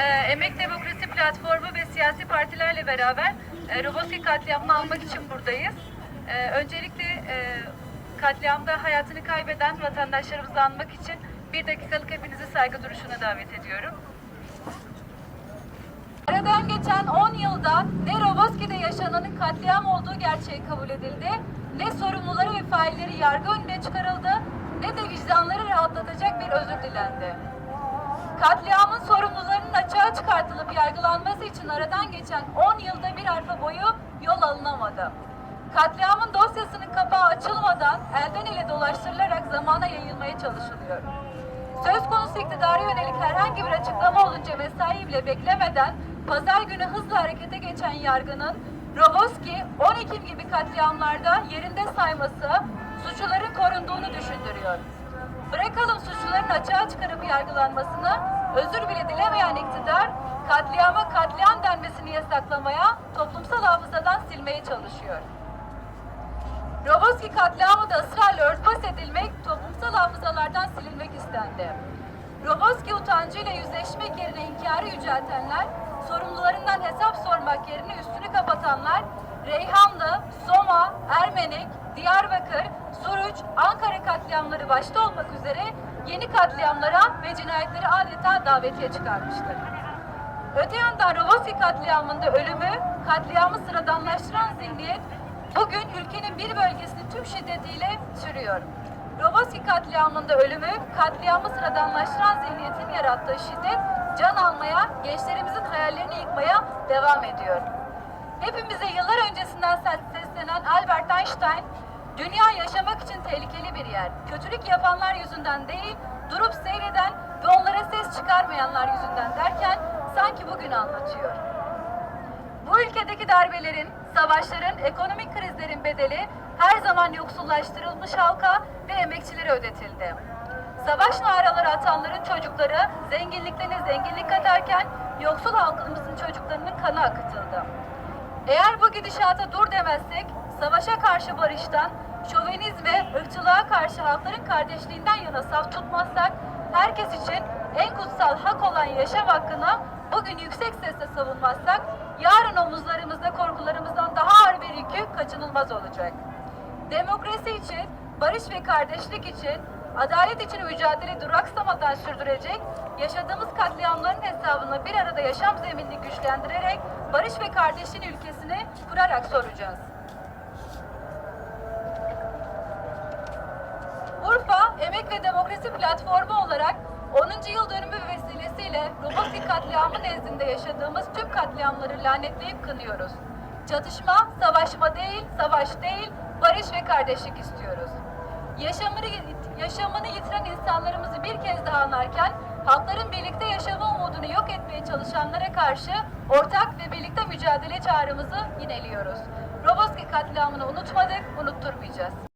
e, Emek Demokrasi Platformu ve siyasi partilerle beraber e, Roboski katliamını almak için buradayız. E, öncelikle e, katliamda hayatını kaybeden vatandaşlarımızı anmak için bir dakikalık hepinizi saygı duruşuna davet ediyorum. Aradan geçen 10 yılda ne Roboski'de yaşananın katliam olduğu gerçeği kabul edildi, ne sorumluları ve failleri yargı önüne çıkarıldı, ne de vicdanları rahatlatacak bir özür dilendi. Katliamın sorumlularının açığa çıkartılıp yargılanması için aradan geçen 10 yılda bir arpa boyu yol alınamadı. Katliamın dosyasının kapağı açılmadan elden ele dolaştırılarak zamana yayılmaya çalışılıyor. Söz konusu iktidara yönelik herhangi bir açıklama olunca mesai bile beklemeden pazar günü hızla harekete geçen yargının Roboski 10 Ekim gibi katliamlarda yerinde sayması suçluların korunduğunu düşündürüyor. Bırakalım suçluların açığa çıkarıp yargılanmasını, özür bile dilemeyen iktidar katliama katliam denmesini yasaklamaya, toplumsal hafızadan silmeye çalışıyor. Roboski katliamı da ısrarla örtbas edilmek, toplumsal hafızalardan silinmek istendi. Roboski utancıyla yüzleşmek yerine inkarı yüceltenler, sorumlularından hesap sormak yerine üstünü kapatanlar, Reyhanlı, Soma, Ermenek, Diyarbakır, Ankara katliamları başta olmak üzere yeni katliamlara ve cinayetleri adeta davetiye çıkarmıştır. Öte yandan Roboski katliamında ölümü, katliamı sıradanlaştıran zihniyet bugün ülkenin bir bölgesini tüm şiddetiyle sürüyor. Roboski katliamında ölümü, katliamı sıradanlaştıran zihniyetin yarattığı şiddet can almaya, gençlerimizin hayallerini yıkmaya devam ediyor. Hepimize yıllar öncesinden seslenen Albert Einstein, dünya yaşamak için tehlikeli bir yer. Kötülük yapanlar yüzünden değil, durup seyreden ve onlara ses çıkarmayanlar yüzünden derken sanki bugün anlatıyor. Bu ülkedeki darbelerin, savaşların, ekonomik krizlerin bedeli her zaman yoksullaştırılmış halka ve emekçilere ödetildi. Savaş naraları atanların çocukları zenginliklerine zenginlik katarken yoksul halkımızın çocuklarının kanı akıtıldı. Eğer bu gidişata dur demezsek, savaşa karşı barıştan, şovenizme, ırkçılığa karşı halkların kardeşliğinden yana saf tutmazsak, herkes için en kutsal hak olan yaşam hakkını bugün yüksek sesle savunmazsak, yarın omuzlarımızda korkularımızdan daha ağır bir yükü kaçınılmaz olacak. Demokrasi için, barış ve kardeşlik için, adalet için mücadele duraksamadan sürdürecek, yaşadığımız katliamların hesabını bir arada yaşam zeminini güçlendirerek barış ve kardeşliğin ülkesini kurarak soracağız. Urfa Emek ve Demokrasi Platformu olarak 10. yıl dönümü vesilesiyle Roboski katliamı nezdinde yaşadığımız tüm katliamları lanetleyip kınıyoruz. Çatışma, savaşma değil, savaş değil, barış ve kardeşlik istiyoruz. Yaşamını, yitiren insanlarımızı bir kez daha anarken, halkların birlikte yaşama umudunu yok etmeye çalışanlara karşı ortak ve birlikte mücadele çağrımızı yineliyoruz. Roboski katliamını unutmadık, unutturmayacağız.